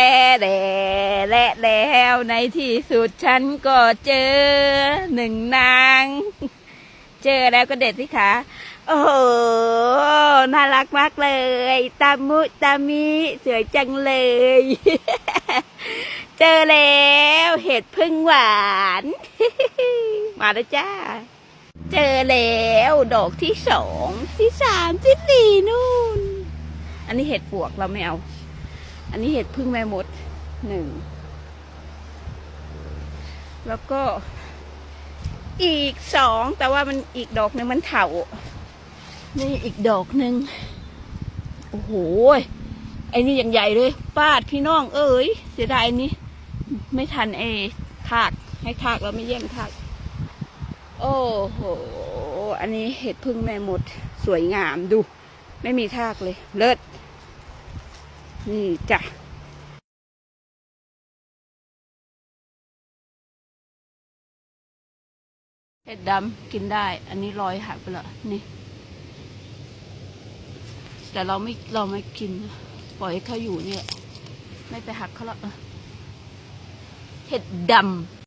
แต่แต่และแล้วในที่สุดฉันก็เจอหนึ่งนาง เจอแล้วก็เด็ดสิคะโอ้โห น่ารักมากเลย ตามุตามิสวยจังเลย เจอแล้วเห็ดพึ่งหวาน มาแล้วจ้า เจอแล้วดอกที่สองที่สามที่สี่นู่น อันนี้เห็ดปวกเราไม่เอา อันนี้เห็ดพึ่งแม่มดหนึ่ง แล้วก็อีกสอง แต่ว่ามันอีกดอกหนึ่งมันเถา นี่อีกดอกหนึ่ง โอ้โห ไอ้นี่อย่างใหญ่เลยปาดพี่น้อง เอ้ยเสียดายอันนี้ ไม่ทันเอทาก ให้ทากแล้วไม่เยี่ยมทาก โอ้โห อันนี้เห็ดพึ่งแม่มด สวยงามดู ไม่มีทากเลย เลิศ นี่จ้ะเห็ดดำกินได้ อันนี้ลอยหายไปแล้วนี่ แต่เราไม่เราไม่กิน ปล่อยให้เขาอยู่เนี่ย ไม่ไปหักเขาละเห็ดดำ